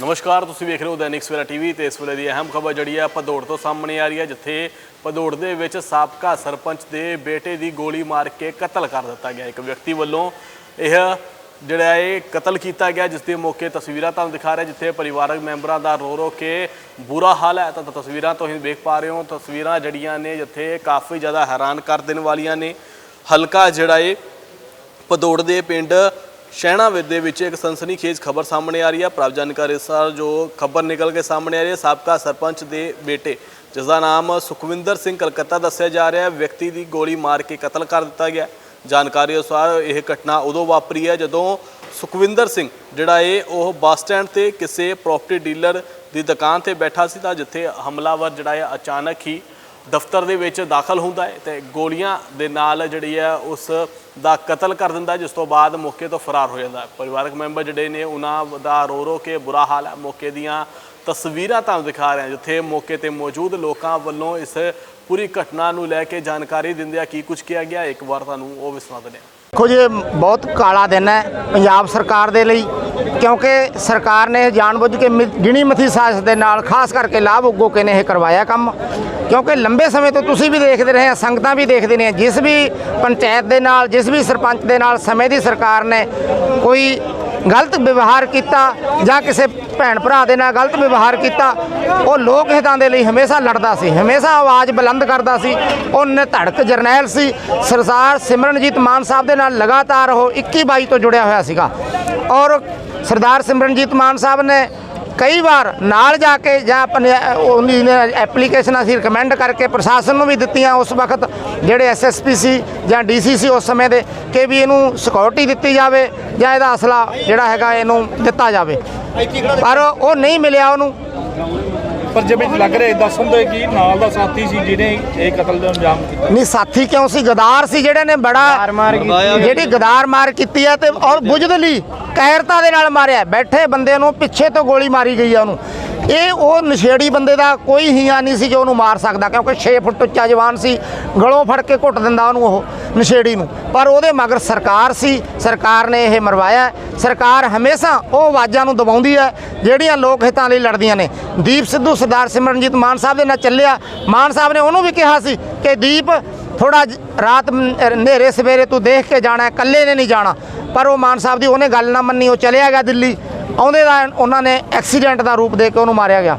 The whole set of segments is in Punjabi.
ਨਮਸਕਾਰ, ਤੁਸੀਂ ਵੇਖ ਰਹੇ ਹੋ ਦੈਨਿਕ ਸਵੇਰਾ ਟੀਵੀ ਤੇ ਇਸ ਵੇਲੇ ਦੀ ਅਹਿਮ ਖਬਰ ਜਿਹੜੀ ਹੈ ਭਦੌੜ ਤੋਂ ਸਾਹਮਣੇ ਆ ਰਹੀ ਹੈ, ਜਿੱਥੇ ਭਦੌੜ ਦੇ ਵਿੱਚ ਸਾਬਕਾ ਸਰਪੰਚ ਦੇ ਬੇਟੇ ਦੀ ਗੋਲੀ ਮਾਰ ਕੇ ਕਤਲ ਕਰ ਦਿੱਤਾ ਗਿਆ। ਇੱਕ ਵਿਅਕਤੀ ਵੱਲੋਂ ਇਹ ਜਿਹੜਾ ਇਹ ਕਤਲ ਕੀਤਾ ਗਿਆ, ਜਿਸ ਦੇ ਮੌਕੇ ਤਸਵੀਰਾਂ ਤੁਹਾਨੂੰ ਦਿਖਾ ਰਿਹਾ, ਜਿੱਥੇ ਪਰਿਵਾਰਕ ਮੈਂਬਰਾਂ ਦਾ ਰੋ ਰੋ ਕੇ ਬੁਰਾ ਹਾਲ ਹੈ। ਤਾਂ ਤਸਵੀਰਾਂ ਤੁਸੀਂ ਹੀ ਵੇਖ ਪਾ ਰਹੇ ਹੋ, ਤਸਵੀਰਾਂ ਜਿਹੜੀਆਂ ਨੇ ਜਿੱਥੇ ਕਾਫੀ ਜ਼ਿਆਦਾ ਹੈਰਾਨ ਕਰ ਦੇਣ ਵਾਲੀਆਂ ਨੇ। ਹਲਕਾ ਜਿਹੜਾ ਇਹ ਭਦੌੜ ਦੇ ਪਿੰਡ ਸ਼ਹਿਣਾ ਦੇ ਵਿੱਚ ਇੱਕ ਸਨਸਨੀਖੇਜ਼ ਖਬਰ ਸਾਹਮਣੇ ਆ ਰਹੀ ਹੈ ਪ੍ਰਾਪਤ ਜਾਣਕਾਰੀ ਅਨੁਸਾਰ ਜੋ ਖਬਰ ਨਿਕਲ ਕੇ ਸਾਹਮਣੇ ਆ ਰਹੀ ਹੈ, ਸਾਬਕਾ ਸਰਪੰਚ ਦੇ ਬੇਟੇ ਜਿਸ ਦਾ ਨਾਮ ਸੁਖਵਿੰਦਰ ਸਿੰਘ ਕਲਕੱਤਾ ਦੱਸਿਆ ਜਾ ਰਿਹਾ ਹੈ। ਵਿਅਕਤੀ ਦੀ ਗੋਲੀ ਮਾਰ ਕੇ ਕਤਲ ਕਰ ਦਿੱਤਾ ਗਿਆ ਜਾਣਕਾਰੀ ਅਨੁਸਾਰ ਇਹ ਘਟਨਾ ਉਦੋਂ ਵਾਪਰੀ ਹੈ ਜਦੋਂ ਸੁਖਵਿੰਦਰ ਸਿੰਘ, ਜਿਹੜਾ ਇਹ, ਉਹ ਬੱਸ ਸਟੈਂਡ ਤੇ ਕਿਸੇ ਪ੍ਰਾਪਰਟੀ ਡੀਲਰ ਦੀ ਦੁਕਾਨ ਤੇ ਬੈਠਾ ਸੀ ਤਾਂ ਜਿੱਥੇ ਹਮਲਾਵਰ ਜਿਹੜਾ ਹੈ, ਅਚਾਨਕ ਹੀ ਦਫ਼ਤਰ ਦੇ ਵਿੱਚ ਦਾਖਲ ਹੁੰਦਾ ਹੈ ਤੇ ਗੋਲੀਆਂ ਦੇ ਨਾਲ ਜਿਹੜੀ ਹੈ ਉਸ ਦਾ ਕਤਲ ਕਰ ਦਿੰਦਾ ਜਿਸ ਤੋਂ ਬਾਅਦ ਮੌਕੇ ਤੋਂ ਫਰਾਰ ਹੋ ਜਾਂਦਾ ਪਰਿਵਾਰਕ ਮੈਂਬਰ ਜਿਹੜੇ ਨੇ, ਉਹਨਾਂ ਦਾ ਰੋ ਰੋ ਕੇ ਬੁਰਾ ਹਾਲ ਹੈ। ਮੌਕੇ ਦੀਆਂ ਤਸਵੀਰਾਂ ਤੁਹਾਨੂੰ ਦਿਖਾ ਰਹੇ ਹਾਂ, ਜਿੱਥੇ ਮੌਕੇ ਤੇ ਮੌਜੂਦ ਲੋਕਾਂ ਵੱਲੋਂ ਇਸ ਪੂਰੀ ਘਟਨਾ ਨੂੰ ਲੈ ਕੇ ਜਾਣਕਾਰੀ ਦਿੰਦਿਆਂ ਕੀ ਕੁਝ ਕਿਹਾ ਗਿਆ ਇੱਕ ਵਾਰ ਤੁਹਾਨੂੰ ਉਹ ਵੀ ਸੁਣਾ ਦਿੰਦੇ ਹਾਂ। ਦੇਖੋ ਜੀ ਬਹੁਤ ਕਾਲਾ ਦਿਨ ਹੈ ਪੰਜਾਬ ਸਰਕਾਰ ਦੇ ਲਈ, ਕਿਉਂਕਿ ਸਰਕਾਰ ਨੇ ਇਹ ਜਾਣਬੁੱਝ ਕੇ ਮਿ- ਗਿਣੀ ਮਥੀ ਸਾਜ਼ਿਸ਼ ਦੇ ਨਾਲ, ਖਾਸ ਕਰਕੇ ਲਾਭ ਉਗੋਕੇ ਨੇ ਇਹ ਕਰਵਾਇਆ ਕੰਮ। ਕਿਉਂਕਿ ਲੰਬੇ ਸਮੇਂ ਤੋਂ ਤੁਸੀਂ ਵੀ ਦੇਖਦੇ ਰਹੇ ਸੰਗਤਾਂ ਵੀ ਦੇਖਦੇ ਨੇ, ਜਿਸ ਵੀ ਪੰਚਾਇਤ ਦੇ ਨਾਲ, ਜਿਸ ਵੀ ਸਰਪੰਚ ਦੇ ਨਾਲ ਸਮੇਂ ਦੀ ਸਰਕਾਰ ਨੇ ਕੋਈ ਗਲਤ ਵਿਵਹਾਰ ਕੀਤਾ ਜਾਂ ਕਿਸੇ ਭੈਣ ਭਰਾ ਦੇ ਨਾਲ ਗਲਤ ਵਿਵਹਾਰ ਕੀਤਾ, ਉਹ ਲੋਕ ਹਿੱਤਾਂ ਦੇ ਲਈ ਹਮੇਸ਼ਾ ਲੜਦਾ ਸੀ, ਹਮੇਸ਼ਾ ਆਵਾਜ਼ ਬੁਲੰਦ ਕਰਦਾ ਸੀ। ਉਹ ਨਿਧੜਕ ਜਰਨੈਲ ਸੀ। ਸਰਦਾਰ ਸਿਮਰਨਜੀਤ ਮਾਨ ਸਾਹਿਬ ਦੇ ਨਾਲ ਲਗਾਤਾਰ ਉਹ 21 22 ਤੋਂ ਜੁੜਿਆ ਹੋਇਆ ਸੀਗਾ। ਔਰ ਸਰਦਾਰ ਸਿਮਰਨਜੀਤ ਮਾਨ ਸਾਹਿਬ ਨੇ ਕਈ ਵਾਰ ਨਾਲ ਜਾ ਕੇ ਜਾਂ ਆਪਣੇ ਉਹਨੀ ਨੇ ਐਪਲੀਕੇਸ਼ਨਾਂ ਅਸੀਂ ਰეკਮੈਂਡ ਕਰਕੇ ਪ੍ਰਸ਼ਾਸਨ ਨੂੰ ਵੀ ਦਿੱਤੀਆਂ ਉਸ ਵਕਤ, ਜਿਹੜੇ ਐਸਐਸਪੀ ਸੀ ਜਾਂ ਡੀਸੀ ਸੀ ਉਸ ਸਮੇਂ ਦੇ, ਕਿ ਵੀ ਇਹਨੂੰ ਸਿਕਿਉਰਿਟੀ ਦਿੱਤੀ ਜਾਵੇ ਜਾਂ ਇਹਦਾ ਅਸਲਾ ਜਿਹੜਾ ਹੈਗਾ ਇਹਨੂੰ ਦਿੱਤਾ ਜਾਵੇ। ਪਰ ਉਹ ਨਹੀਂ ਮਿਲਿਆ ਉਹਨੂੰ। ਪਰ ਜਿਵੇਂ ਲੱਗ ਰਿਹਾ ਦੱਸਣ ਦੇ ਕਿ ਨਾਲ ਦਾ ਸਾਥੀ ਸੀ ਜਿਹਨੇ ਇਹ ਕਤਲ ਦਾ ਅੰਜਾਮ ਕੀਤਾ ਨਹੀਂ ਸਾਥੀ ਕਿਉਂ ਸੀ? ਗਦਾਰ ਸੀ ਜਿਹੜੇ ਨੇ ਬੜਾ ਜਿਹੜੀ ਗਦਾਰ ਮਾਰ ਕੀਤੀ ਹੈ ਤੇ ਔਰ ਬੁਝਦਲੀ ਕਾਇਰਤਾ ਦੇ ਨਾਲ ਮਾਰਿਆ। ਬੈਠੇ ਬੰਦੇ ਨੂੰ ਪਿੱਛੇ ਤੋਂ ਗੋਲੀ ਮਾਰੀ ਗਈ ਆ ਉਹਨੂੰ। ਇਹ ਉਹ ਨਸ਼ੇੜੀ ਬੰਦੇ ਦਾ ਕੋਈ ਹੀਆ ਨਹੀਂ ਸੀ ਜੋ ਉਹਨੂੰ ਮਾਰ ਸਕਦਾ, ਕਿਉਂਕਿ 6 ਫੁੱਟ ਉੱਚਾ ਜਵਾਨ ਸੀ, ਗਲੋਂ ਫੜ ਕੇ ਘੁੱਟ ਦਿੰਦਾ ਉਹਨੂੰ ਉਹ ਨਸ਼ੇੜੀ ਨੂੰ। ਪਰ ਉਹਦੇ ਮਗਰ ਸਰਕਾਰ ਸੀ, ਸਰਕਾਰ ਨੇ ਇਹ ਮਰਵਾਇਆ। ਸਰਕਾਰ ਹਮੇਸ਼ਾ ਉਹ ਆਵਾਜ਼ਾਂ ਨੂੰ ਦਬਾਉਂਦੀ ਹੈ, ਜਿਹੜੀਆਂ ਲੋਕ ਹਿੱਤਾਂ ਲਈ ਲੜਦੀਆਂ ਨੇ। ਦੀਪ ਸਿੱਧੂ, ਸਰਦਾਰ ਸਿਮਰਨਜੀਤ ਮਾਨ ਸਾਹਿਬ ਦੇ ਨਾਲ ਚੱਲਿਆ। ਮਾਨ ਸਾਹਿਬ ਨੇ ਉਹਨੂੰ ਵੀ ਕਿਹਾ ਸੀ ਕਿ ਦੀਪ ਥੋੜਾ ਰਾਤ ਹਨੇਰੇ ਸਵੇਰੇ ਤੂੰ ਦੇਖ ਕੇ ਜਾਣਾ, ਇਕੱਲੇ ਨੇ ਨਹੀਂ ਜਾਣਾ। ਪਰ ਉਹ ਮਾਨ ਸਾਹਿਬ ਦੀ ਉਹਨੇ ਗੱਲ ਨਾ ਮੰਨੀ, ਉਹ ਚਲਿਆ ਗਿਆ ਦਿੱਲੀ। ਆਉਂਦੇ ਦਾ ਉਹਨਾਂ ਨੇ ਐਕਸੀਡੈਂਟ ਦਾ ਰੂਪ ਦੇ ਕੇ ਉਹਨੂੰ ਮਾਰਿਆ ਗਿਆ।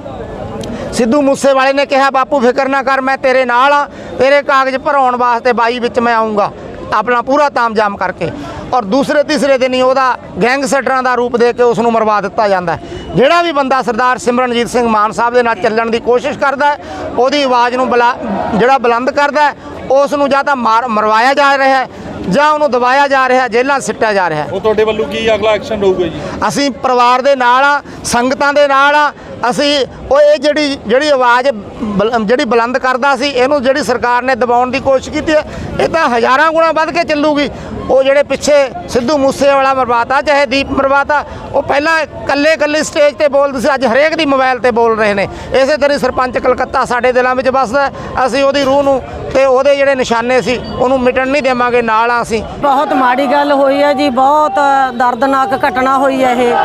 ਸਿੱਧੂ ਮੂਸੇਵਾਲੇ ਨੇ ਕਿਹਾ, ਬਾਪੂ, ਫਿਕਰ ਨਾ ਕਰ, ਮੈਂ ਤੇਰੇ ਨਾਲ ਆ ਤੇਰੇ ਕਾਗਜ਼ ਭਰਾਉਣ ਵਾਸਤੇ ਬਾਈ ਵਿੱਚ ਮੈਂ ਆਉਂਗਾ ਆਪਣਾ ਪੂਰਾ ਤਾਮਜਾਮ ਕਰਕੇ। ਔਰ ਦੂਸਰੇ ਤੀਸਰੇ ਦਿਨ ਹੀ ਉਹਦਾ ਗੈਂਗਸਟਰਾਂ ਦਾ ਰੂਪ ਦੇ ਕੇ ਉਸ ਨੂੰ ਮਰਵਾ ਦਿੱਤਾ ਜਾਂਦਾ ਜਿਹੜਾ ਵੀ ਬੰਦਾ ਸਰਦਾਰ ਸਿਮਰਨਜੀਤ ਸਿੰਘ ਮਾਨ ਸਾਹਿਬ ਦੇ ਨਾਲ ਚੱਲਣ ਦੀ ਕੋਸ਼ਿਸ਼ ਕਰਦਾ ਉਹਦੀ ਆਵਾਜ਼ ਨੂੰ ਬੁਲਾ, ਜਿਹੜਾ ਬੁਲੰਦ ਕਰਦਾ ਉਸ ਨੂੰ ਜਾਂ ਤਾਂ ਮਾਰ, ਮਰਵਾਇਆ ਜਾ ਰਿਹਾ ਜਾਂ ਉਹਨੂੰ ਦਬਾਇਆ ਜਾ ਰਿਹਾ ਜੇਲ੍ਹਾਂ ਸਿੱਟਿਆ ਜਾ ਰਿਹਾ। ਉਹ ਤੁਹਾਡੇ ਵੱਲੋਂ ਕੀ ਅਗਲਾ ਐਕਸ਼ਨ ਹੋਊਗਾ ਜੀ? ਅਸੀਂ ਪਰਿਵਾਰ ਦੇ ਨਾਲ ਆ ਸੰਗਤਾਂ ਦੇ ਨਾਲ ਆ ਅਸੀਂ ਉਹ ਇਹ ਜਿਹੜੀ ਜਿਹੜੀ ਆਵਾਜ਼ ਬਲ- ਜਿਹੜੀ ਬੁਲੰਦ ਕਰਦਾ ਸੀ, ਇਹਨੂੰ ਜਿਹੜੀ ਸਰਕਾਰ ਨੇ ਦਬਾਉਣ ਦੀ ਕੋਸ਼ਿਸ਼ ਕੀਤੀ ਹੈ, ਇਹ ਤਾਂ ਹਜ਼ਾਰਾਂ ਗੁਣਾ ਵੱਧ ਕੇ ਚੱਲੂਗੀ। ਉਹ ਜਿਹੜੇ ਪਿੱਛੇ ਸਿੱਧੂ ਮੂਸੇਵਾਲਾ ਮਰਵਾਤਾ, ਚਾਹੇ ਦੀਪ ਮਰਵਾਤਾ, ਉਹ ਪਹਿਲਾਂ ਇਕੱਲੇ ਇਕੱਲੇ ਸਟੇਜ ਤੇ ਬੋਲਦੇ ਸੀ, ਅੱਜ ਹਰੇਕ ਦੀ ਮੋਬਾਈਲ ਤੇ ਬੋਲ ਰਹੇ ਨੇ। ਇਸੇ ਤਰ੍ਹਾਂ ਹੀ ਸਰਪੰਚ ਕਲਕੱਤਾ ਸਾਡੇ ਦਿਲਾਂ ਵਿੱਚ ਵੱਸਦਾ ਅਸੀਂ ਉਹਦੀ ਰੂਹ ਨੂੰ ਤੇ ਉਹਦੇ ਜਿਹੜੇ ਨਿਸ਼ਾਨੇ ਸੀ, ਉਹਨੂੰ ਮਿਟਣ ਨਹੀਂ ਦੇਵਾਂਗੇ, ਨਾਲ ਆ ਅਸੀਂ। ਬਹੁਤ ਮਾੜੀ ਗੱਲ ਹੋਈ ਹੈ ਜੀ, ਬਹੁਤ ਦਰਦਨਾਕ ਘਟਨਾ ਹੋਈ ਹੈ ਇਹ।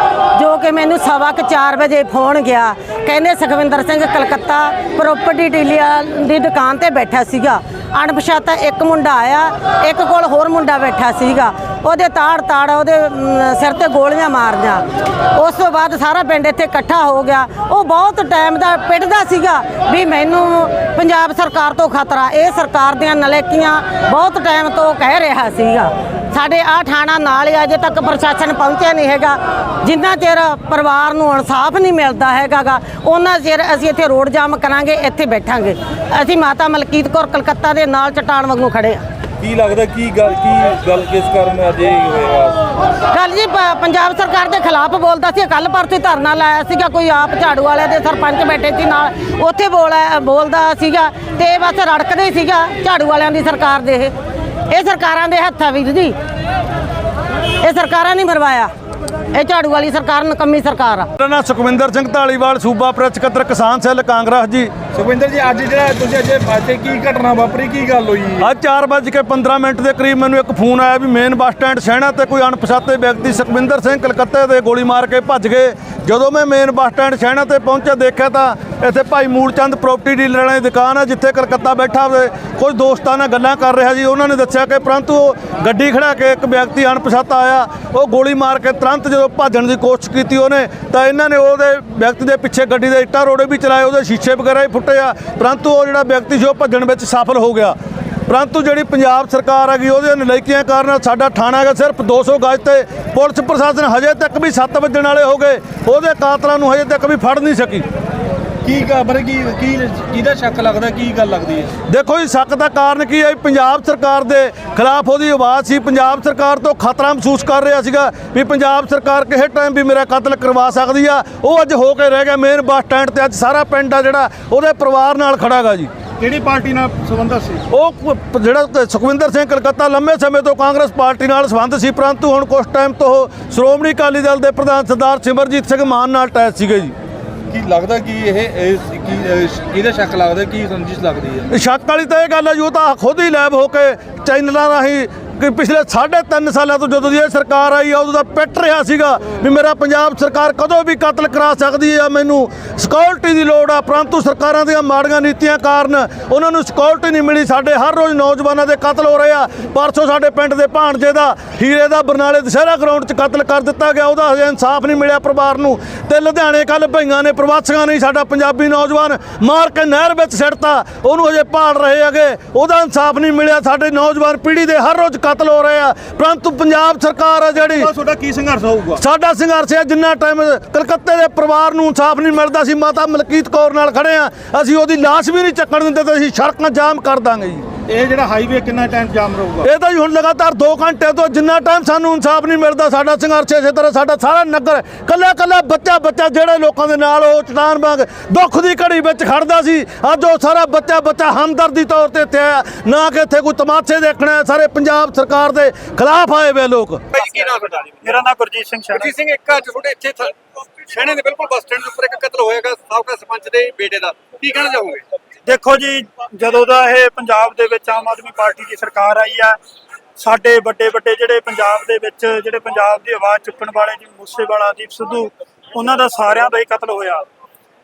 ਜੋ ਕਿ ਮੈਨੂੰ ਸਵਾ ਕੁ 4 ਵਜੇ ਫੋਨ ਗਿਆ। ਕਹਿੰਦੇ ਸੁਖਵਿੰਦਰ ਸਿੰਘ ਕਲਕੱਤਾ ਪ੍ਰੋਪਰਟੀ ਡੀਲਰ ਦੀ ਦੁਕਾਨ ਤੇ ਬੈਠਾ ਸੀਗਾ। ਅਣਪਛਾਤਾ ਇੱਕ ਮੁੰਡਾ ਆਇਆ, ਇੱਕ ਕੋਲ ਹੋਰ ਮੁੰਡਾ ਬੈਠਾ ਸੀਗਾ। ਉਹਦੇ ਤਾੜ ਤਾੜ ਉਹਦੇ ਸਿਰ ਤੇ ਗੋਲੀਆਂ ਮਾਰੀਆਂ ਉਸ ਤੋਂ ਬਾਅਦ ਸਾਰਾ ਪਿੰਡ ਇੱਥੇ ਇਕੱਠਾ ਹੋ ਗਿਆ। ਉਹ ਬਹੁਤ ਟਾਈਮ ਦਾ ਪਿੱਟਦਾ ਸੀਗਾ ਵੀ ਮੈਨੂੰ ਪੰਜਾਬ ਸਰਕਾਰ ਤੋਂ ਖਤਰਾ, ਇਹ ਸਰਕਾਰ ਦੀਆਂ ਨਲੇਕੀਆਂ ਬਹੁਤ ਟਾਈਮ ਤੋਂ ਕਹਿ ਰਿਹਾ ਸੀਗਾ। ਸਾਡੇ ਆ ਥਾਣਾ ਨਾਲ ਹੀ ਅਜੇ ਤੱਕ ਪ੍ਰਸ਼ਾਸਨ ਪਹੁੰਚਿਆ ਨਹੀਂ ਹੈਗਾ। ਜਿੰਨਾ ਚਿਰ ਪਰਿਵਾਰ ਨੂੰ ਇਨਸਾਫ ਨਹੀਂ ਮਿਲਦਾ ਹੈਗਾਗਾ ਉਹਨਾਂ ਚਿਰ ਅਸੀਂ ਇੱਥੇ ਰੋਡ ਜਾਮ ਕਰਾਂਗੇ ਇੱਥੇ ਬੈਠਾਂਗੇ। ਅਸੀਂ ਮਾਤਾ ਮਲਕੀਤ ਕੌਰ ਕਲਕੱਤਾ ਦੇ ਨਾਲ ਚਟਾਨ ਵਾਂਗੂ ਖੜੇ ਆ। ਕੀ ਲੱਗਦਾ ਕੀ ਗੱਲ ਕੀ ਗੱਲ ਕਿਸ ਕਾਰਨ ਅੱਜ ਇਹ ਹੋਏਗਾ ਗੱਲ ਜੀ ਪੰਜਾਬ ਸਰਕਾਰ ਦੇ ਖਿਲਾਫ ਬੋਲਦਾ ਸੀ ਕੱਲ ਪਰਸੋਂ ਹੀ ਧਰਨਾ ਲਾਇਆ ਸੀਗਾ ਕੋਈ ਆਪ ਝਾੜੂ ਵਾਲਿਆਂ ਦੇ ਸਰਪੰਚ ਬੈਠੇ ਸੀ ਨਾਲ ਉੱਥੇ ਬੋਲਿਆ ਬੋਲਦਾ ਸੀਗਾ ਤੇ ਬਸ ਰੜਕਦੇ ਹੀ ਸੀਗਾ ਝਾੜੂ ਵਾਲਿਆਂ ਦੀ ਸਰਕਾਰ ਦੇ ਇਹ। ਇਹ ਸਰਕਾਰਾਂ ਦੇ ਹੱਥਾਂ ਵੀਰ ਜੀ। ਇਹ ਸਰਕਾਰਾਂ ਨਹੀਂ ਮਰਵਾਇਆ। ਇਹ ਝਾੜੂ ਵਾਲੀ ਸਰਕਾਰ, ਨਕੰਮੀ ਸਰਕਾਰ ਆ। ਮੇਰਾ ਨਾਮ ਸੁਖਵਿੰਦਰ ਸਿੰਘ ਢਾਲੀਵਾਲ ਸੂਬਾ ਪ੍ਰੈਸ ਸਕੱਤਰ ਕਿਸਾਨ ਸੈੱਲ ਕਾਂਗਰਸ ਜੀ। ਸੁਖਵਿੰਦਰ ਜੀ, ਅੱਜ ਜਿਹੜਾ ਤੁਸੀਂ ਅੱਜ ਇੱਥੇ ਕੀ ਘਟਨਾ ਵਾਪਰੀ, ਕੀ ਗੱਲ ਹੋਈ? ਅੱਜ 4:15 ਮਿੰਟ ਦੇ ਕਰੀਬ ਮੈਨੂੰ ਇੱਕ ਫੋਨ ਆਇਆ ਵੀ ਮੇਨ ਬੱਸ ਸਟੈਂਡ ਸਹਿਣਾ ਤੇ ਕੋਈ ਅਣਪਛਾਤੇ ਵਿਅਕਤੀ ਸੁਖਵਿੰਦਰ ਸਿੰਘ ਕਲਕੱਤੇ ਦੇ ਗੋਲੀ ਮਾਰ ਕੇ ਭੱਜ ਗਏ। ਜਦੋਂ ਮੈਂ ਮੇਨ ਬੱਸ ਸਟੈਂਡ ਸਹਿਣਾ ਤੇ ਪਹੁੰਚਿਆ, ਦੇਖਿਆ ਤਾਂ ਇੱਥੇ ਭਾਈ ਮੂਲਚੰਦ ਪ੍ਰਾਪਰਟੀ ਡੀਲਰ ਵਾਲੀ ਦੁਕਾਨ ਹੈ, ਜਿੱਥੇ ਕਲਕੱਤਾ ਬੈਠਾ ਹੋਵੇ ਕੁਝ ਦੋਸਤਾਂ ਨਾਲ ਗੱਲਾਂ ਕਰ ਰਿਹਾ ਜੀ ਉਹਨਾਂ ਨੇ ਦੱਸਿਆ ਕਿ ਪਰੰਤੂ ਉਹ ਗੱਡੀ ਖੜਾ ਕੇ ਇੱਕ ਵਿਅਕਤੀ ਅਣਪਛਾਤਾ ਆਇਆ। ਉਹ ਗੋਲੀ ਮਾਰ ਕੇ ਤੁਰੰਤ ਜਦੋਂ ਭੱਜਣ ਦੀ ਕੋਸ਼ਿਸ਼ ਕੀਤੀ ਉਹਨੇ, ਤਾਂ ਇਹਨਾਂ ਨੇ ਉਹਦੇ ਵਿਅਕਤੀ ਦੇ ਪਿੱਛੇ ਗੱਡੀ ਦੇ ਇੱਟਾਂ ਰੋੜੇ ਵੀ ਚਲਾਏ, ਉਹਦੇ ਸ਼ੀਸ਼ੇ ਵਗੈਰਾ ਵੀ ਫੁੱਟੇ ਆ, ਪਰੰਤੂ ਉਹ ਜਿਹੜਾ ਵਿਅਕਤੀ ਸੀ, ਉਹ ਭੱਜਣ ਵਿੱਚ ਸਫਲ ਹੋ ਗਿਆ। ਪਰੰਤੂ ਜਿਹੜੀ ਪੰਜਾਬ ਸਰਕਾਰ ਹੈਗੀ, ਉਹਦੇ ਨਲਾਇਕੀਆਂ ਕਾਰਨ ਸਾਡਾ ਥਾਣਾ ਹੈਗਾ, ਸਿਰਫ 200 ਗਜ ਤੇ ਪੁਲਿਸ ਪ੍ਰਸ਼ਾਸਨ ਹਜੇ ਤੱਕ ਵੀ 7 ਵੱਜਣ ਵਾਲੇ ਹੋ ਗਏ। ਉਹਦੇ ਕਾਤਲਾਂ ਨੂੰ ਹਜੇ ਤੱਕ ਵੀ ਫੜ ਨਹੀਂ ਸਕੀ। ਕੀ ਖਬਰ ਕੀ ਕੀ ਕਿਹਦਾ ਸ਼ੱਕ ਲੱਗਦਾ? ਕੀ ਗੱਲ ਲੱਗਦੀ ਹੈ? ਦੇਖੋ ਜੀ ਸ਼ੱਕ ਦਾ ਕਾਰਨ ਕੀ ਹੈ? ਪੰਜਾਬ ਸਰਕਾਰ ਦੇ ਖਿਲਾਫ ਉਹਦੀ ਆਵਾਜ਼ ਸੀ। ਪੰਜਾਬ ਸਰਕਾਰ ਤੋਂ ਖਤਰਾ ਮਹਿਸੂਸ ਕਰ ਰਿਹਾ ਸੀਗਾ ਵੀ ਪੰਜਾਬ ਸਰਕਾਰ ਕਿਸੇ ਟਾਈਮ ਵੀ ਮੇਰਾ ਕਤਲ ਕਰਵਾ ਸਕਦੀ ਆ। ਉਹ ਅੱਜ ਹੋ ਕੇ ਰਹਿ ਗਿਆ ਮੇਨ ਬੱਸ ਸਟੈਂਡ ਤੇ। ਅੱਜ ਸਾਰਾ ਪਿੰਡ ਆ ਜਿਹੜਾ ਉਹਦੇ ਪਰਿਵਾਰ ਨਾਲ ਖੜਾਗਾ ਜੀ। ਕਿਹੜੀ ਪਾਰਟੀ ਨਾਲ ਸੰਬੰਧਤ ਸੀ? ਉਹ ਜਿਹੜਾ ਸੁਖਵਿੰਦਰ ਸਿੰਘ ਕਲਕੱਤਾ ਲੰਮੇ ਸਮੇਂ ਤੋਂ ਕਾਂਗਰਸ ਪਾਰਟੀ ਨਾਲ ਸੰਬੰਧ ਸੀ ਪਰੰਤੂ ਹੁਣ ਕੁਝ ਟਾਈਮ ਤੋਂ ਸ਼੍ਰੋਮਣੀ ਅਕਾਲੀ ਦਲ ਦੇ ਪ੍ਰਧਾਨ ਸਰਦਾਰ ਸਿਮਰਜੀਤ ਸਿੰਘ ਮਾਨ ਨਾਲ ਅਟੈਚ ਸੀਗੇ ਜੀ। ਕੀ ਲੱਗਦਾ ਕਿ ਇਹ ਇਹ ਕੀ, ਇਹ ਕਿਹਦਾ ਸ਼ੱਕ ਲੱਗਦਾ, ਕੀ ਸੰਜਿਸ਼ ਲੱਗਦੀ ਹੈ? ਸ਼ੱਕ ਵਾਲੀ ਤਾਂ ਇਹ ਗੱਲ ਹੈ ਜੀ, ਉਹ ਤਾਂ ਖੁਦ ਹੀ ਲੈਬ ਹੋ ਕੇ ਚੈਨਲਾਂ ਰਾਹੀਂ ਕਿ ਪਿਛਲੇ 3.5 ਸਾਲਾਂ ਤੋਂ ਜਦੋਂ ਦੀ ਇਹ ਸਰਕਾਰ ਆਈ ਆ, ਉਦੋਂ ਦਾ ਪਿੱਟ ਰਿਹਾ ਸੀਗਾ ਵੀ ਮੇਰਾ ਪੰਜਾਬ ਸਰਕਾਰ ਕਦੋਂ ਵੀ ਕਤਲ ਕਰਾ ਸਕਦੀ ਆ ਮੈਨੂੰ। ਸਿਕਿਉਰਿਟੀ ਦੀ ਲੋੜ ਆ, ਪਰੰਤੂ ਸਰਕਾਰਾਂ ਦੀਆਂ ਮਾੜੀਆਂ ਨੀਤੀਆਂ ਕਾਰਨ ਉਹਨਾਂ ਨੂੰ ਸਿਕਿਉਰਿਟੀ ਨਹੀਂ ਮਿਲੀ। ਸਾਡੇ ਹਰ ਰੋਜ਼ ਨੌਜਵਾਨਾਂ ਦੇ ਕਤਲ ਹੋ ਰਹੇ ਆ। ਪਰਸੋਂ ਸਾਡੇ ਪਿੰਡ ਦੇ ਭਾਣਜੇ ਦਾ, ਹੀਰੇ ਦਾ ਬਰਨਾਲੇ ਦੁਸਹਿਰਾ ਗਰਾਊਂਡ 'ਚ ਕਤਲ ਕਰ ਦਿੱਤਾ ਗਿਆ। ਉਹਦਾ ਹਜੇ ਇਨਸਾਫ ਨਹੀਂ ਮਿਲਿਆ ਪਰਿਵਾਰ ਨੂੰ। ਤੇ ਲੁਧਿਆਣੇ ਕੱਲ ਭਈਆਂ ਨੇ, ਪ੍ਰਵਾਸੀਆਂ ਨੇ ਸਾਡਾ ਪੰਜਾਬੀ ਨੌਜਵਾਨ ਮਾਰ ਕੇ ਨਹਿਰ ਵਿੱਚ ਸਿੱਟਤਾ। ਉਹਨੂੰ ਹਜੇ ਭਾਲ ਰਹੇ ਹੈਗੇ। ਉਹਦਾ ਇਨਸਾਫ ਨਹੀਂ ਮਿਲਿਆ। ਸਾਡੇ ਨੌਜਵਾਨ ਪੀੜ੍ਹੀ ਦੇ ਹਰ ਰੋਜ਼ ਕਤਲ ਹੋ ਰਹੇ ਆ। ਪਰੰਤੂ ਪੰਜਾਬ ਸਰਕਾਰ ਆ ਜਿਹੜੀ ਤੁਹਾਡਾ ਕੀ ਸੰਘਰਸ਼ ਹੋਊਗਾ? ਸਾਡਾ ਸੰਘਰਸ਼ ਹੈ ਜਿੰਨਾ ਟਾਈਮ ਕਲਕੱਤੇ ਦੇ ਪਰਿਵਾਰ ਨੂੰ ਇਨਸਾਫ ਨਹੀਂ ਮਿਲਦਾ ਸੀ ਮਾਤਾ ਮਲਕੀਤ ਕੌਰ ਨਾਲ ਖੜੇ ਆ। ਅਸੀਂ ਉਹਦੀ ਲਾਸ਼ ਵੀ ਨਹੀਂ ਚੱਕਣ ਦਿੰਦੇ ਤੇ ਅਸੀਂ ਸੜਕਾਂ ਜਾਮ ਕਰ ਦਾਂਗੇ ਜੀ। ਇਹ ਜਿਹੜਾ ਹਾਈਵੇ ਕਿੰਨਾ ਟਾਈਮ ਜਾਮ ਰਹੂਗਾ? ਇਹ ਤਾਂ ਜੀ ਹੁਣ ਲਗਾਤਾਰ 2 ਘੰਟੇ ਤੋਂ ਜਿੰਨਾ ਟਾਈਮ ਸਾਨੂੰ ਇਨਸਾਫ ਨਹੀਂ ਮਿਲਦਾ ਸਾਡਾ ਸੰਘਰਸ਼ ਇਸੇ ਤਰ੍ਹਾਂ ਸਾਡਾ ਸਾਰਾ ਨਗਰ ਕੱਲਾ ਕੱਲਾ ਬੱਚਾ ਬੱਚਾ ਜਿਹੜੇ ਲੋਕਾਂ ਦੇ ਨਾਲ ਉਹ ਚਟਾਨ ਵਾਂਗ ਦੁੱਖ ਦੀ ਘੜੀ ਵਿੱਚ ਖੜਦਾ ਸੀ ਅੱਜ ਉਹ ਸਾਰਾ ਬੱਚਾ ਬੱਚਾ ਹਮਦਰਦੀ ਤੌਰ ਤੇ ਇੱਥੇ ਆਇਆ ਨਾ ਕਿ ਇੱਥੇ ਕੋਈ ਤਮਾਸ਼ੇ ਦੇਖਣਾ ਸਾਰੇ ਪੰਜਾਬ ਸਰਕਾਰ ਦੇ ਖਿਲਾਫ ਆਏ ਵੇ ਲੋਕ। ਕੀ ਨਾਮ ਹੈ ਮੇਰਾ ਨਾਮ ਗੁਰਜੀਤ ਸਿੰਘ ਸ਼ਾਹ ਜੀ ਸਿੰਘ ਇੱਕ ਅੱਜ ਤੁਹਾਡੇ ਇੱਥੇ ਥ- ਸ਼ਹਿਣੇ ਦੇ ਬਿਲਕੁਲ ਬੱਸ ਸਟੈਂਡ ਦੇ ਉੱਪਰ ਇੱਕ ਕਤਲ ਹੋਏਗਾ ਸਾਬਕਾ ਸਰਪੰਚ ਦੇ ਬੇਟੇ ਦਾ। ਕੀ ਕਹਿਣਾ ਚਾਹੋਗੇ? ਦੇਖੋ ਜੀ, ਜਦੋਂ ਦਾ ਇਹ ਪੰਜਾਬ ਦੇ ਵਿੱਚ ਆਮ ਆਦਮੀ ਪਾਰਟੀ ਦੀ ਸਰਕਾਰ ਆਈ ਆ, ਸਾਡੇ ਵੱਡੇ ਵੱਡੇ ਜਿਹੜੇ ਪੰਜਾਬ ਦੇ ਵਿੱਚ, ਜਿਹੜੇ ਪੰਜਾਬ ਦੀ ਆਵਾਜ਼ ਚੁੱਕਣ ਵਾਲੇ ਜੀ, ਮੂਸੇਵਾਲਾ, ਦੀਪ ਸਿੱਧੂ, ਉਹਨਾਂ ਦਾ ਸਾਰਿਆਂ ਦਾ ਹੀ ਕਤਲ ਹੋਇਆ।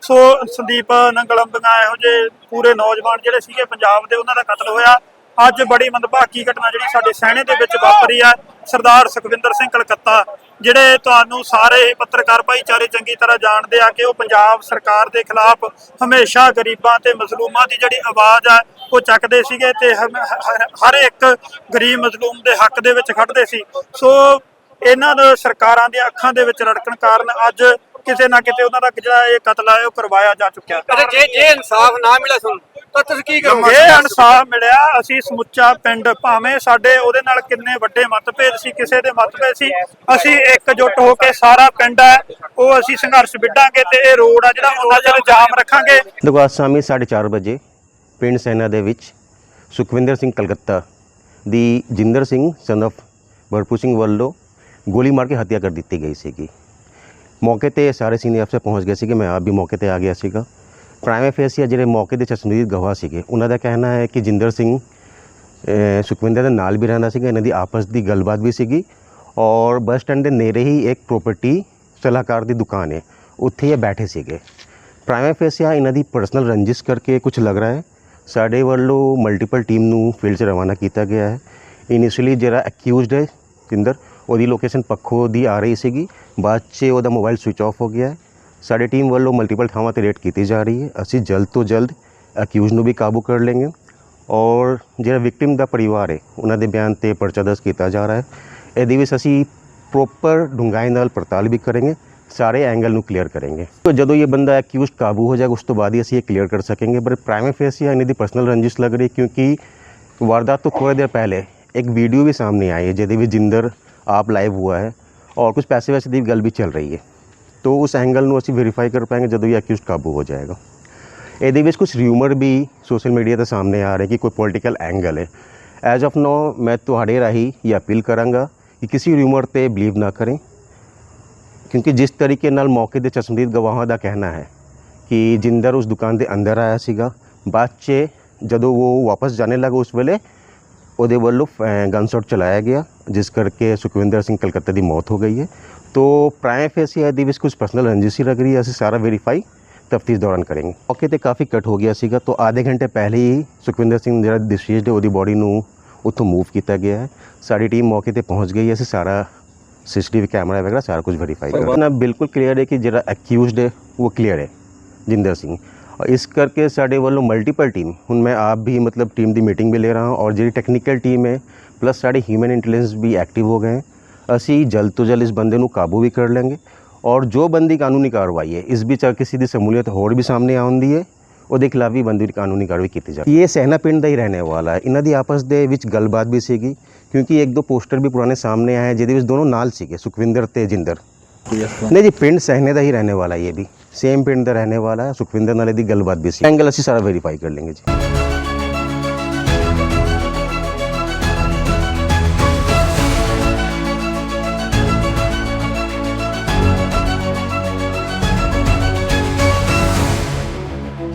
ਸੋ ਸੰਦੀਪ ਨੰਗਲੰਬੀਆਂ ਇਹੋ ਜਿਹੇ ਪੂਰੇ ਨੌਜਵਾਨ ਜਿਹੜੇ ਸੀਗੇ ਪੰਜਾਬ ਦੇ, ਉਹਨਾਂ ਦਾ ਕਤਲ ਹੋਇਆ। ਅੱਜ ਬੜੀ ਮੰਦਭਾਗੀ ਘਟਨਾ ਜਿਹੜੀ ਸਾਡੇ ਸਹਿਣੇ ਦੇ ਵਿੱਚ ਵਾਪਰੀ ਆ, ਸਰਦਾਰ ਸੁਖਵਿੰਦਰ ਸਿੰਘ ਕਲਕੱਤਾ, ਜਿਹੜੇ ਤੁਹਾਨੂੰ ਸਾਰੇ ਪੱਤਰਕਾਰ ਭਾਈਚਾਰੇ ਚੰਗੀ ਤਰ੍ਹਾਂ ਜਾਣਦੇ ਆ ਕਿ ਉਹ ਪੰਜਾਬ ਸਰਕਾਰ ਦੇ ਖਿਲਾਫ ਹਮੇਸ਼ਾ ਗਰੀਬਾਂ ਤੇ ਮਜ਼ਲੂਮਾਂ ਦੀ ਜਿਹੜੀ ਆਵਾਜ਼ ਆ, ਉਹ ਚੱਕਦੇ ਸੀਗੇ ਤੇ ਹਰ ਇੱਕ ਗਰੀਬ ਮਜ਼ਲੂਮ ਦੇ ਹੱਕ ਦੇ ਵਿੱਚ ਖੜਦੇ ਸੀ। ਸੋ ਇਹਨਾਂ ਦੇ ਸਰਕਾਰਾਂ ਦੀਆਂ ਅੱਖਾਂ ਦੇ ਵਿੱਚ ਰੜਕਣ ਕਾਰਨ ਅੱਜ ਕਿਸੇ ਨਾ ਕਿਤੇ ਉਹਨਾਂ ਦਾ ਜਿਹੜਾ ਇਹ ਕਤਲ ਹੈ ਉਹ ਕਰਵਾਇਆ ਜਾ ਚੁੱਕਿਆ। ਅੱਛਾ ਜੇ ਜੇ ਇਨਸਾਫ ਨਾ ਮਿਲਿਆ ਤੁਹਾਨੂੰ ਤਾਂ ਤੁਸੀਂ ਕੀ ਕਰੋਗੇ? ਜੇ ਇਨਸਾਫ ਮਿਲਿਆ ਅਸੀਂ ਸਮੁੱਚਾ ਪਿੰਡ ਭਾਵੇਂ ਸਾਡੇ ਉਹਦੇ ਨਾਲ ਕਿੰਨੇ ਵੱਡੇ ਮਤਭੇਦ ਸੀ ਕਿਸੇ ਦੇ ਮਤਭੇਦ ਸੀ ਅਸੀਂ ਇਕਜੁੱਟ ਹੋ ਕੇ ਸਾਰਾ ਪਿੰਡ ਹੈ ਉਹ ਅਸੀਂ ਸੰਘਰਸ਼ ਵਿੱਢਾਂਗੇ ਤੇ ਇਹ ਰੋਡ ਆ ਜਿਹੜਾ ਉਹਨਾਂ ਚਿਰ ਜਾਮ ਰੱਖਾਂਗੇ। ਅੱਜ ਸ਼ਾਮੀ 4:30 ਵਜੇ ਪਿੰਡ ਸੈਨਾ ਦੇ ਵਿੱਚ ਸੁਖਵਿੰਦਰ ਸਿੰਘ ਕਲਕੱਤਾ ਦੀ ਜਿੰਦਰ ਸਿੰਘ of ਭਰਪੂਰ ਸਿੰਘ ਵੱਲੋਂ ਗੋਲੀ ਮਾਰ ਕੇ ਹੱਤਿਆ ਕਰ ਦਿੱਤੀ ਗਈ ਸੀਗੀ। ਮੌਕੇ ਤੇ ਸਾਰੇ ਸੀਨੀਅਰ ਅਫਸਰ ਪਹੁੰਚ ਗਏ ਸੀਗੇ ਮੈਂ ਆਪ ਵੀ ਮੌਕੇ ਤੇ ਆ ਗਿਆ ਸੀਗਾ। ਪ੍ਰਾਈਮ ਫੇਸੀਆ ਜਿਹੜੇ ਮੌਕੇ ਦੇ ਚਸ਼ਮਦੀਦ ਗਵਾਹ ਸੀਗੇ, ਉਹਨਾਂ ਦਾ ਕਹਿਣਾ ਹੈ ਕਿ ਜਿੰਦਰ ਸਿੰਘ ਸੁਖਵਿੰਦਰ ਦੇ ਨਾਲ ਵੀ ਰਹਿੰਦਾ ਸੀਗਾ, ਇਹਨਾਂ ਦੀ ਆਪਸ ਦੀ ਗੱਲਬਾਤ ਵੀ ਸੀਗੀ, ਔਰ ਬੱਸ ਸਟੈਂਡ ਦੇ ਨੇੜੇ ਹੀ ਇੱਕ ਪ੍ਰਾਪਰਟੀ ਸਲਾਹਕਾਰ ਦੀ ਦੁਕਾਨ ਹੈ, ਉੱਥੇ ਇਹ ਬੈਠੇ ਸੀਗੇ। ਪ੍ਰਾਈਮ ਫੇਸੀਆ ਇਹਨਾਂ ਦੀ ਪਰਸਨਲ ਰੰਜਿਸ਼ ਕਰਕੇ ਕੁਝ ਲੱਗ ਰਿਹਾ ਹੈ। ਸਾਡੇ ਵੱਲੋਂ ਮਲਟੀਪਲ ਟੀਮ ਨੂੰ ਫੀਲਡ 'ਚ ਰਵਾਨਾ ਕੀਤਾ ਗਿਆ ਹੈ। ਇਨੀਸ਼ੀਅਲੀ ਜਿਹੜਾ ਅਕਿਊਜ਼ਡ ਹੈ, ਜਿੰਦਰ, ਉਹਦੀ ਲੋਕੇਸ਼ਨ ਪੱਖੋਂ ਦੀ ਆ ਰਹੀ ਸੀਗੀ, ਬਾਅਦ 'ਚ ਉਹਦਾ ਮੋਬਾਈਲ ਸਵਿਚ ਆਫ ਹੋ ਗਿਆ ਹੈ। ਸਾਡੀ ਟੀਮ ਵੱਲੋਂ ਮਲਟੀਪਲ ਥਾਵਾਂ ਤੇ ਰੇਡ ਕੀਤੀ ਜਾ ਰਹੀ ਹੈ। ਅਸੀਂ ਜਲਦ ਤੋਂ ਜਲਦ ਅਕਿਊਜ਼ ਨੂੰ ਵੀ ਕਾਬੂ ਕਰ ਲਾਂਗੇ ਔਰ ਜਿਹੜਾ ਵਿਕਟਿਮ ਦਾ ਪਰਿਵਾਰ ਹੈ, ਉਹਨਾਂ ਦੇ ਬਿਆਨ ਤੇ ਪਰਚਾ ਦਰਜ ਕੀਤਾ ਜਾ ਰਿਹਾ ਹੈ। ਇਹਦੇ ਵਿੱਚ ਅਸੀਂ ਪ੍ਰੋਪਰ ਡੂੰਘਾਈ ਨਾਲ ਪੜਤਾਲ ਵੀ ਕਰਾਂਗੇ, ਸਾਰੇ ਐਂਗਲ ਨੂੰ ਕਲੀਅਰ ਕਰਾਂਗੇ। ਤੋ ਜਦੋਂ ਇਹ ਬੰਦਾ ਐਕਿਊਜ਼ ਕਾਬੂ ਹੋ ਜਾਏਗਾ, ਉਸ ਤੋਂ ਬਾਅਦ ਹੀ ਅਸੀਂ ਇਹ ਕਲੀਅਰ ਕਰ ਸਕਾਂਗੇ। ਪਰ ਪ੍ਰਾਈਮ ਫੇਸੀ ਇਹਨਾਂ ਦੀ ਪਰਸਨਲ ਰੰਜਿਸ਼ ਲੱਗ ਰਹੀ ਕਿਉਂਕਿ ਵਾਰਦਾਤ ਤੋਂ ਥੋੜੇ ਦੇਰ ਪਹਿਲੇ ਇੱਕ ਵੀਡੀਓ ਵੀ ਸਾਹਮਣੇ ਆਈ ਹੈ, ਜਿਹਦੇ ਵਿੱਚ ਜਿੰਦਰ ਆਪ ਲਾਈਵ ਹੁਆ ਹੈ ਔਰ ਕੁਝ ਪੈਸੇ ਵੈਸੇ ਦੀ ਗੱਲ ਵੀ ਚੱਲ ਰਹੀ ਹੈ। तो उस एंगल ਨੂੰ ਅਸੀਂ ਵੈਰੀਫਾਈ ਕਰ ਪਾਏਗੇ ਜਦੋਂ ਇਹ ਐਕਿਊਜ਼ਡ ਕਾਬੂ ਹੋ ਜਾਏਗਾ। ਇਹਦੇ ਵਿੱਚ ਕੁਝ ਰਿਊਮਰ ਵੀ ਸੋਸ਼ਲ ਮੀਡੀਆ ਤੇ ਸਾਹਮਣੇ ਆ ਰਹੇ ਕਿ ਕੋਈ ਪੋਲਿਟੀਕਲ ਐਂਗਲ ਹੈ। ਐਜ਼ ਆਫ ਨਾਓ ਮੈਂ ਤੁਹਾਡੇ ਰਾਹੀਂ ਇਹ ਅਪੀਲ ਕਰਾਂਗਾ ਕਿ ਕਿਸੇ ਰਿਊਮਰ ਤੇ ਬਲੀਵ ਨਾ ਕਰੇ। ਕਿਉਂਕਿ ਜਿਸ ਤਰੀਕੇ ਨਾਲ ਮੌਕੇ ਦੇ ਚਸ਼ਮਦੀਦ ਗਵਾਹਾਂ ਦਾ ਕਹਿਣਾ ਹੈ ਕਿ ਜਿੰਦਰ ਉਸ ਦੁਕਾਨ ਦੇ ਅੰਦਰ ਆਇਆ ਸੀਗਾ, ਬਾਅਦ 'ਚ ਜਦੋਂ ਉਹ ਵਾਪਸ ਜਾਣੇ ਲੱਗਾ ਉਸ ਵੇਲੇ, ਉਹਦੇ ਵੱਲੋਂ ਗਨਸ਼ਾਟ ਚਲਾਇਆ ਗਿਆ, ਜਿਸ ਕਰਕੇ ਸੁਖਵਿੰਦਰ ਸਿੰਘ ਕਲਕੱਤੇ ਦੀ ਮੌਤ ਹੋ ਗਈ ਹੈ। तो ਪ੍ਰਾਇਮ ਫੇਸ ਇਹਦੇ ਵਿੱਚ ਕੁਝ ਪਰਸਨਲ ਰੰਜਿਸ਼ੀ ਲੱਗ ਰਹੀ ਹੈ ਅਸੀਂ ਸਾਰਾ ਵੈਰੀਫਾਈ ਤਫਤੀਸ਼ ਦੌਰਾਨ ਕਰਾਂਗੇ ਓਕੇ ਤੇ ਕਾਫੀ ਕਟ ਹੋ ਗਿਆ ਸੀਗਾ ਤੋਂ ਆਧੇ ਘੰਟੇ ਪਹਿਲੇ ਹੀ ਸੁਖਵਿੰਦਰ ਸਿੰਘ ਜਿਹੜਾ ਡਿਸਚਾਰਜ ਉਹਦੀ ਬਾਡੀ ਨੂੰ ਉੱਥੋਂ ਮੂਵ ਕੀਤਾ ਗਿਆ ਹੈ ਸਾਡੀ ਟੀਮ ਮੌਕੇ ਤੇ ਪਹੁੰਚ ਗਈ ਹੈ ਅਸੀਂ ਸਾਰਾ ਸੀਸੀਟੀਵੀ ਕੈਮਰਾ ਵਗੈਰਾ ਸਾਰਾ ਕੁਝ ਵੈਰੀਫਾਈ ਕਰ ਰਹੇ ਹਾਂ ਬਿਲਕੁਲ ਕਲੀਅਰ ਹੈ ਕਿ ਜਿਹੜਾ ਐਕਿਊਜ਼ਡ ਹੈ ਉਹ ਕਲੀਅਰ ਹੈ ਜਿੰਦਰ ਸਿੰਘ ਇਸ ਕਰਕੇ ਸਾਡੇ ਵੱਲੋਂ ਮਲਟੀਪਲ ਟੀਮ ਹੁਣ ਮੈਂ ਆਪ ਵੀ ਮਤਲਬ ਟੀਮ ਦੀ ਮੀਟਿੰਗ ਵੀ ਲੈ ਰਹਾ ਹਾਂ ਔਰ ਜਿਹੜੀ ਟੈਕਨੀਕਲ ਟੀਮ ਹੈ ਪਲੱਸ ਸਾਡੇ ਹਿਊਮਨ ਇੰਟੈਲੀਜੈਂਸ ਵੀ ਐਕਟਿਵ ਹੋ ਗਏ ਅਸੀਂ ਜਲਦ ਤੋਂ ਜਲਦ ਇਸ ਬੰਦੇ ਨੂੰ ਕਾਬੂ ਵੀ ਕਰ ਲਾਂਗੇ ਔਰ ਜੋ ਬੰਦੀ ਕਾਨੂੰਨੀ ਕਾਰਵਾਈ ਹੈ, ਇਸ ਵਿੱਚ ਕਿਸੇ ਦੀ ਸਮੂਲੀਅਤ ਹੋਰ ਵੀ ਸਾਹਮਣੇ ਆਉਂਦੀ ਹੈ, ਉਹਦੇ ਖਿਲਾਫ ਵੀ ਬੰਦੀ ਕਾਨੂੰਨੀ ਕਾਰਵਾਈ ਕੀਤੀ ਜਾਏ ਇਹ ਸਹਿਨਾ ਪਿੰਡ ਦਾ ਹੀ ਰਹਿਣੇ ਵਾਲਾ ਹੈ। ਇਹਨਾਂ ਦੀ ਆਪਸ ਦੇ ਵਿੱਚ ਗੱਲਬਾਤ ਵੀ ਸੀਗੀ, ਕਿਉਂਕਿ ਇੱਕ ਦੋ ਪੋਸਟਰ ਵੀ ਪੁਰਾਣੇ ਸਾਹਮਣੇ ਆਏ, ਜਿਹਦੇ ਵਿੱਚ ਦੋਨੋਂ ਨਾਲ ਸੀਗੇ, ਸੁਖਵਿੰਦਰ ਤੇ ਜਿੰਦਰ। ਨਹੀਂ ਜੀ, ਪਿੰਡ ਸਹਿਨੇ ਦਾ ਹੀ ਰਹਿਣੇ ਵਾਲਾ ਹੈ ਇਹ ਵੀ। ਸੇਮ ਪਿੰਡ ਦਾ ਰਹਿਣੇ ਵਾਲਾ ਹੈ, ਸੁਖਵਿੰਦਰ ਨਾਲ ਇਹਦੀ ਗੱਲਬਾਤ ਵੀ ਸੀ। ਐਂਗਲ ਅਸੀਂ ਸਾਰਾ ਵੈਰੀਫਾਈ ਕਰ ਲੈਂਗੇ ਜੀ।